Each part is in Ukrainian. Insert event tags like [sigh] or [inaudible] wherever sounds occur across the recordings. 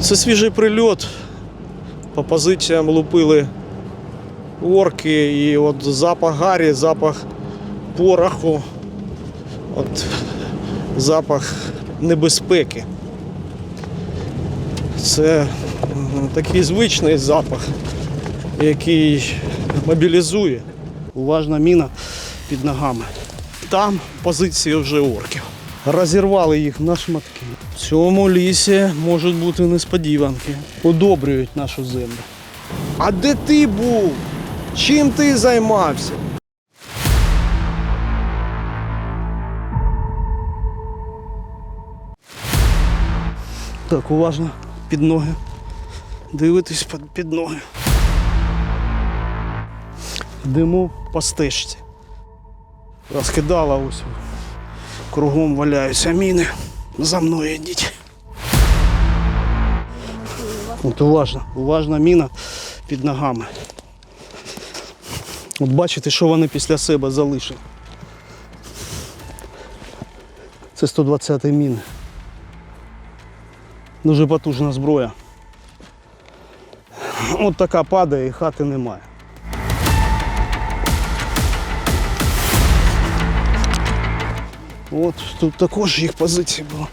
Це свіжий прильот. По позиціям лупили орки, і от запах гарі, запах пороху, от запах небезпеки. Це такий звичний запах, який мобілізує. Уважна міна під ногами. Там позиції вже орків. Розірвали їх на шматки. В цьому лісі можуть бути несподіванки. Удобрюють нашу землю. А де ти був? Чим ти займався? Так, уважно під ноги. Дивитись під, під ноги. Йдемо по стежці. Розкидала ось. Кругом валяються міни. За мною йдіть. От уважно, уважна міна під ногами. От бачите, що вони після себе залишили. Це 120 міни. Дуже потужна зброя. От така падає і хати немає. От тут також їх позиція була.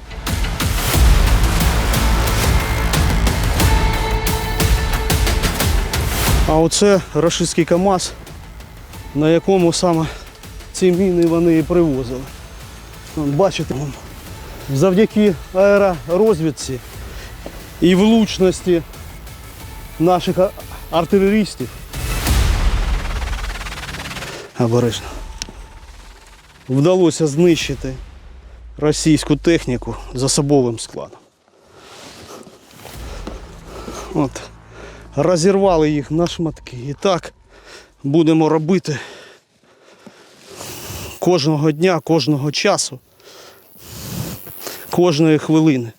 А оце рашистський КАМАЗ, на якому саме ці міни вони і привозили. Вон, бачите, завдяки аеророзвідці і влучності наших артилерістів. Обережно. Вдалося знищити російську техніку з особовим складом. От. Розірвали їх на шматки. І так будемо робити кожного дня, кожного часу, кожної хвилини,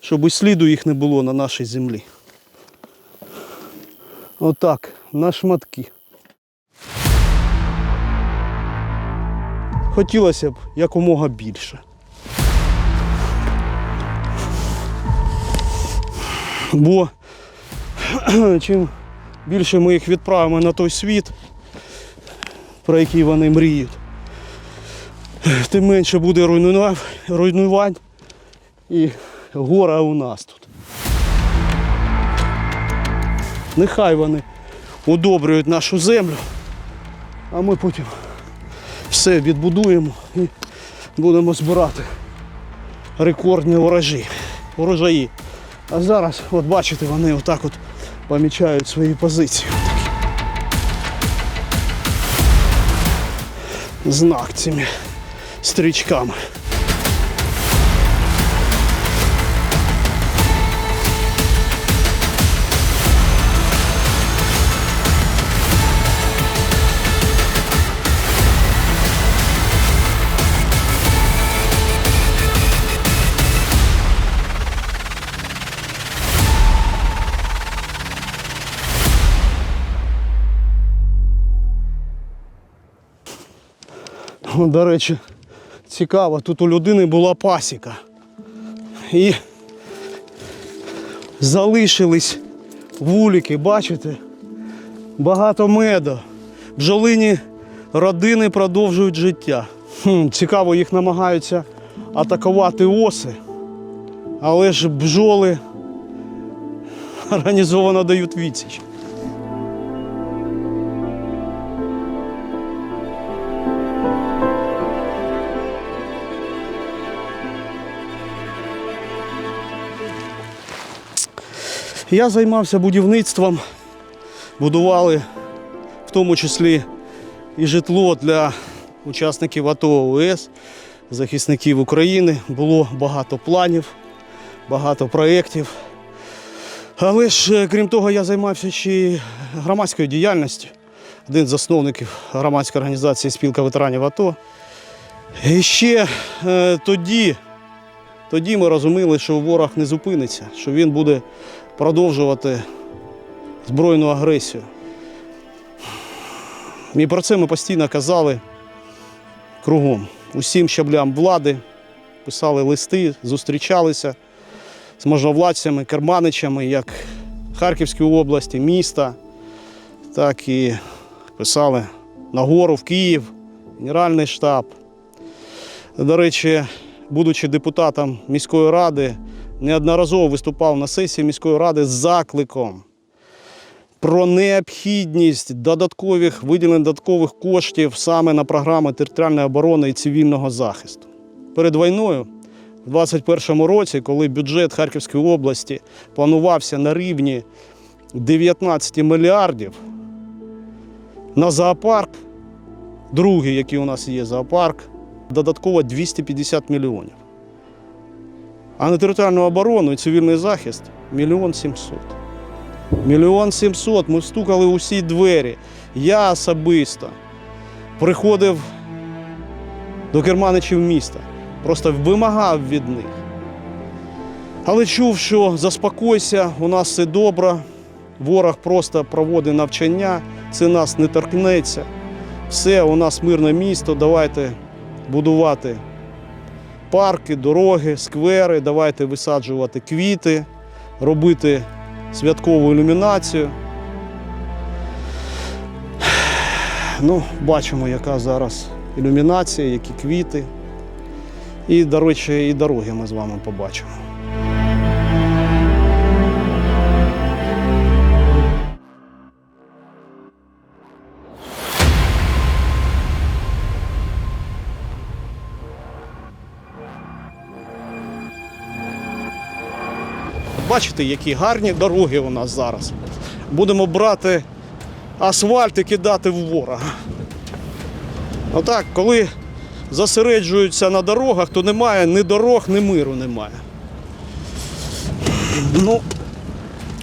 щоб і сліду їх не було на нашій землі. Отак, на шматки. Хотілося б якомога більше. Бо [clears throat] чим більше ми їх відправимо на той світ, про який вони мріють, тим менше буде руйнувань і гора у нас тут. Нехай вони удобрюють нашу землю, а ми потім все відбудуємо і будемо збирати рекордні урожаї. урожаї. А зараз, от бачите, вони отак от помічають свої позиції. Знак цими стрічками. До речі, цікаво, тут у людини була пасіка. І залишились вулики, бачите? Багато меду. Бджолині родини продовжують життя. Хм, цікаво, їх намагаються атакувати оси, але ж бджоли організовано дають відсіч. Я займався будівництвом, будували в тому числі і житло для учасників АТО ОС, захисників України. Було багато планів, багато проєктів. Але ж, е, крім того, я займався ще й громадською діяльністю. Один з засновників громадської організації Спілка ветеранів АТО. І ще е, тоді, тоді ми розуміли, що ворог не зупиниться, що він буде продовжувати збройну агресію. І про це ми постійно казали кругом, усім щаблям влади, писали листи, зустрічалися з можновладцями, керманичами, як Харківської області, міста, так і писали на гору в Київ, Генеральний штаб. До речі, будучи депутатом міської ради, неодноразово виступав на сесії міської ради з закликом про необхідність додаткових виділень додаткових коштів саме на програми територіальної оборони і цивільного захисту. Перед війною, в 2021 році, коли бюджет Харківської області планувався на рівні 19 мільярдів, на зоопарк, другий, який у нас є зоопарк, додатково 250 мільйонів. А на територіальну оборону і цивільний захист мільйон сімсот. Мільйон сімсот. Ми стукали у всі двері. Я особисто приходив до керманичів міста, просто вимагав від них. Але чув, що заспокойся, у нас все добре, ворог просто проводить навчання, це нас не торкнеться. Все, у нас мирне місто, давайте будувати парки, дороги, сквери, давайте висаджувати квіти, робити святкову ілюмінацію. Ну, бачимо, яка зараз ілюмінація, які квіти. І, до речі, і дороги ми з вами побачимо. Бачите, які гарні дороги у нас зараз. Будемо брати асфальт і кидати в ворога. Отак, коли зосереджуються на дорогах, то немає ні дорог, ні миру немає. Ну,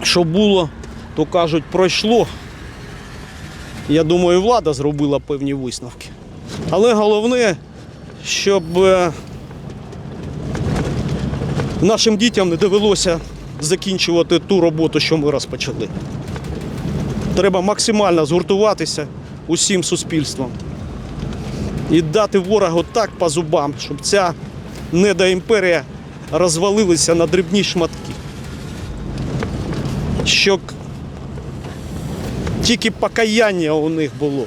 що було, то кажуть, пройшло. Я думаю, влада зробила певні висновки. Але головне, щоб е, нашим дітям не довелося закінчувати ту роботу, що ми розпочали. Треба максимально згуртуватися усім суспільством і дати ворогу так по зубам, щоб ця недоімперія розвалилася на дрібні шматки. Щоб тільки покаяння у них було.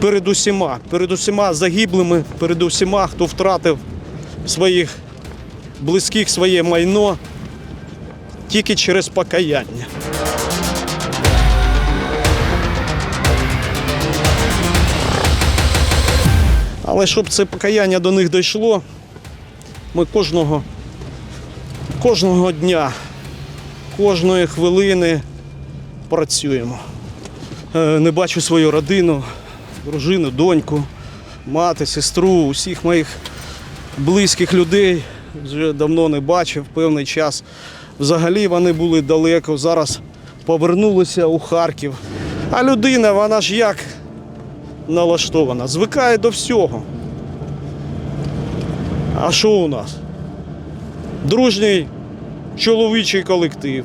Перед усіма, перед усіма загиблими, перед усіма, хто втратив своїх близьких своє майно тільки через покаяння. Але щоб це покаяння до них дійшло, ми кожного, кожного дня, кожної хвилини працюємо. Е, Не бачу свою родину, дружину, доньку, мати, сестру, усіх моїх близьких людей вже давно не бачив, певний час. Взагалі вони були далеко, зараз повернулися у Харків. А людина, вона ж як налаштована, звикає до всього. А що у нас? Дружній чоловічий колектив.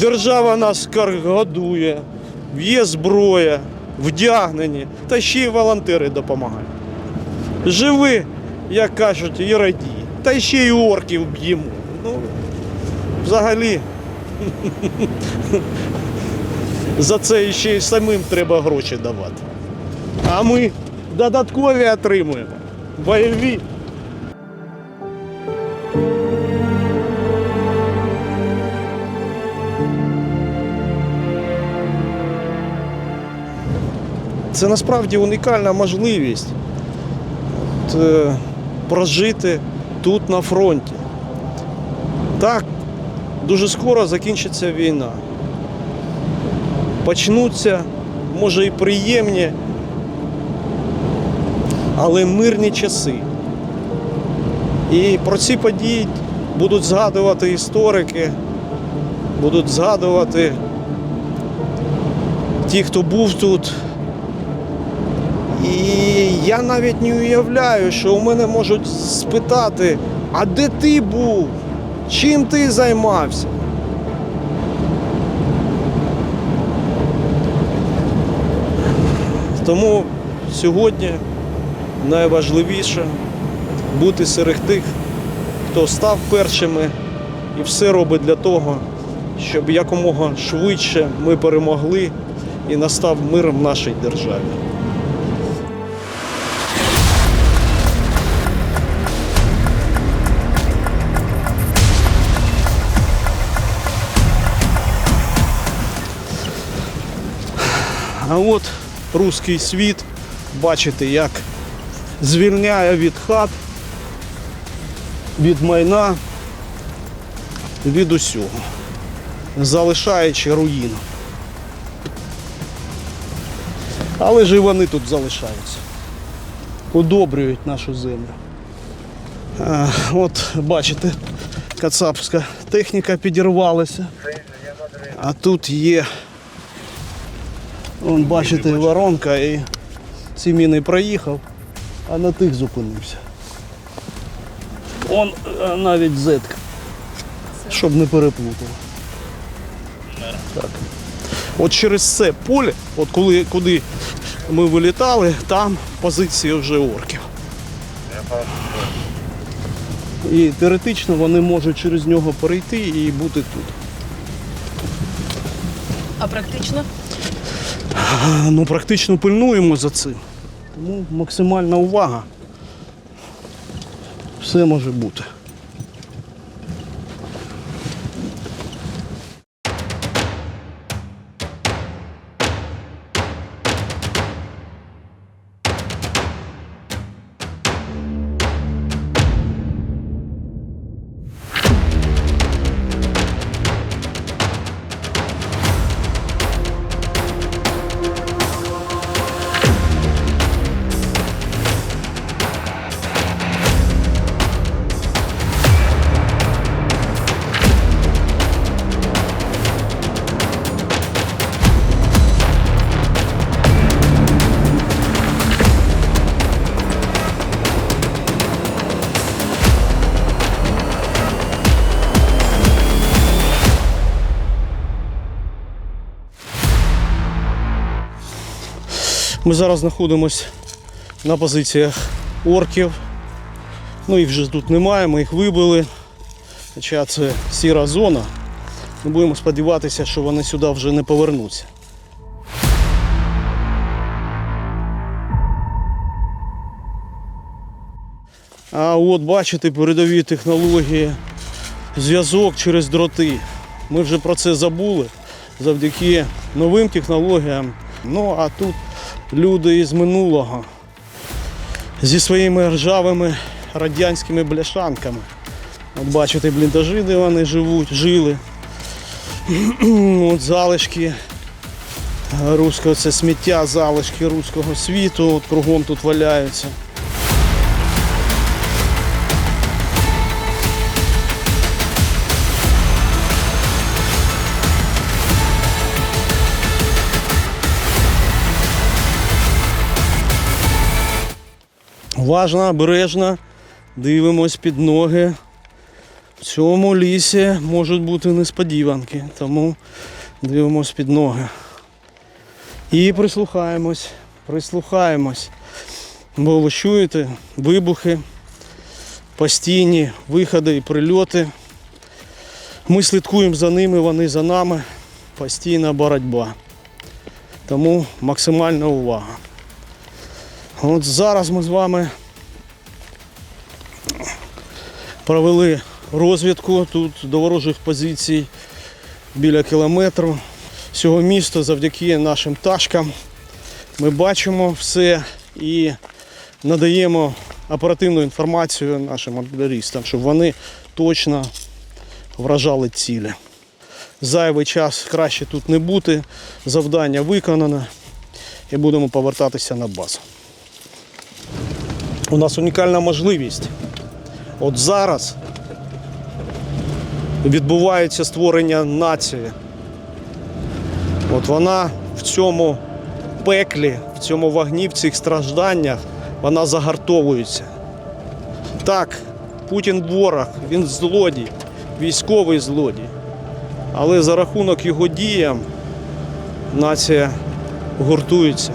Держава нас кар- годує, є зброя, вдягнені, та ще й волонтери допомагають. Живи, як кажуть, і радій. Та ще й орків б'ємо. Взагалі. За це ще й самим треба гроші давати. А ми додаткові отримуємо. Бойові. Це насправді унікальна можливість е, прожити тут на фронті. Так, дуже скоро закінчиться війна. Почнуться, може і приємні, але мирні часи. І про ці події будуть згадувати історики, будуть згадувати ті, хто був тут. І я навіть не уявляю, що у мене можуть спитати, а де ти був? Чим ти займався? Тому сьогодні найважливіше бути серед тих, хто став першими і все робить для того, щоб якомога швидше ми перемогли і настав мир в нашій державі. А от руський світ, бачите, як звільняє від хат, від майна, від усього, залишаючи руїну. Але ж і вони тут залишаються, удобрюють нашу землю. А, от бачите, кацапська техніка підірвалася. А тут є Вон, бачите, воронка і ці міни проїхав, а на тих зупинився. Он е, навіть зетка. Щоб не переплутав. Так. От через це поле, от коли, куди ми вилітали, там позиції вже орків. І теоретично вони можуть через нього перейти і бути тут. А практично? Ну, практично пильнуємо за цим. Тому максимальна увага. Все може бути. Ми зараз знаходимося на позиціях орків. Ну їх вже тут немає, ми їх вибили. Хоча це сіра зона. Ми будемо сподіватися, що вони сюди вже не повернуться. А от бачите передові технології, зв'язок через дроти. Ми вже про це забули завдяки новим технологіям. Ну а тут люди із минулого зі своїми ржавими радянськими бляшанками. От бачите, бліндажі, де вони живуть, жили. От залишки руського, це сміття, залишки руського світу, от кругом тут валяються. Уважно, обережно дивимось під ноги. В цьому лісі можуть бути несподіванки, тому дивимось під ноги. І прислухаємось, прислухаємось. Бо ви чуєте вибухи, постійні виходи і прильоти. Ми слідкуємо за ними, вони за нами. Постійна боротьба. Тому максимальна увага. От зараз ми з вами провели розвідку тут до ворожих позицій біля кілометру. Всього міста завдяки нашим ташкам. Ми бачимо все і надаємо оперативну інформацію нашим артилерістам, щоб вони точно вражали цілі. Зайвий час краще тут не бути. Завдання виконано і будемо повертатися на базу. У нас унікальна можливість. От зараз відбувається створення нації. От вона в цьому пеклі, в цьому вогні, в цих стражданнях, вона загартовується. Так, Путін ворог, він злодій, військовий злодій. Але за рахунок його діям нація гуртується.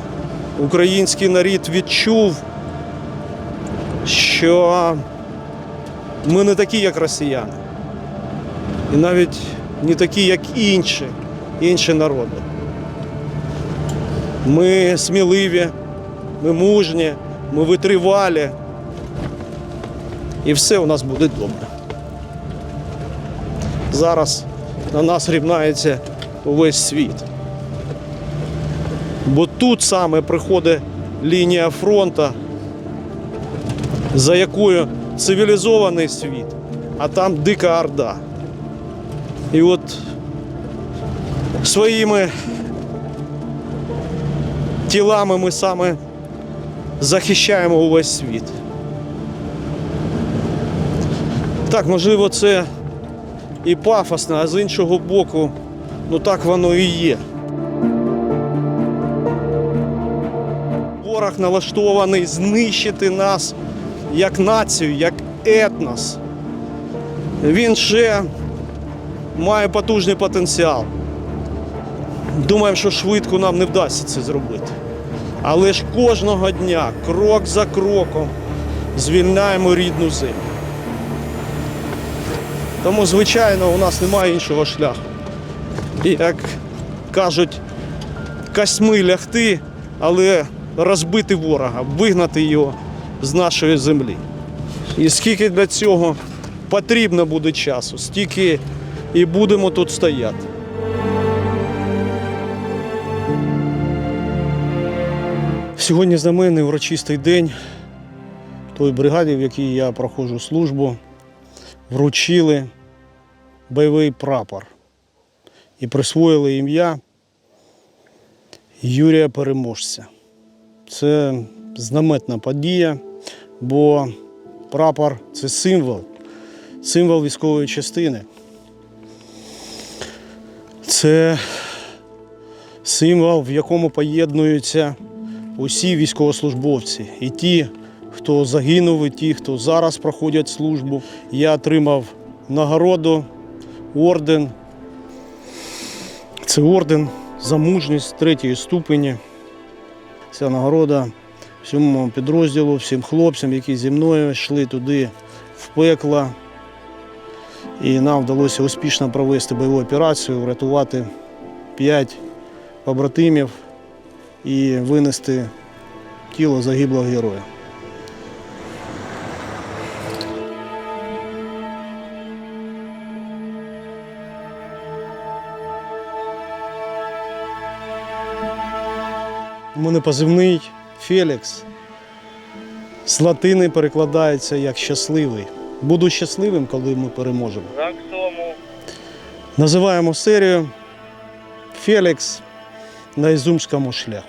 Український народ відчув, що Ми не такі, як росіяни. І навіть не такі, як інші, інші народи. Ми сміливі, ми мужні, ми витривалі. І все у нас буде добре. Зараз на нас рівнається увесь світ. Бо тут саме приходить лінія фронту, за якою цивілізований світ, а там дика орда. І от своїми тілами ми саме захищаємо увесь світ. Так, можливо, це і пафосно, а з іншого боку, ну так воно і є. Ворог налаштований знищити нас як націю, як етнос. Він ще має потужний потенціал. Думаємо, що швидко нам не вдасться це зробити. Але ж кожного дня, крок за кроком, звільняємо рідну землю. Тому, звичайно, у нас немає іншого шляху. Як кажуть, косьми лягти, але розбити ворога, вигнати його з нашої землі. І скільки для цього потрібно буде часу, стільки і будемо тут стояти. Сьогодні за мене урочистий день той бригаді, в якій я проходжу службу, вручили бойовий прапор і присвоїли ім'я Юрія Переможця. Це знаметна подія, бо прапор це символ, символ військової частини. Це символ, в якому поєднуються усі військовослужбовці. І ті, хто загинув, і ті, хто зараз проходять службу. Я отримав нагороду, орден. Це орден за мужність третьої ступені. Ця нагорода всьому підрозділу, всім хлопцям, які зі мною йшли туди в пекло. І нам вдалося успішно провести бойову операцію, врятувати п'ять побратимів і винести тіло загиблого героя. У мене позивний Фелікс. З латини перекладається як щасливий. Буду щасливим, коли ми переможемо. Називаємо серію Фелікс на Ізумському шляху.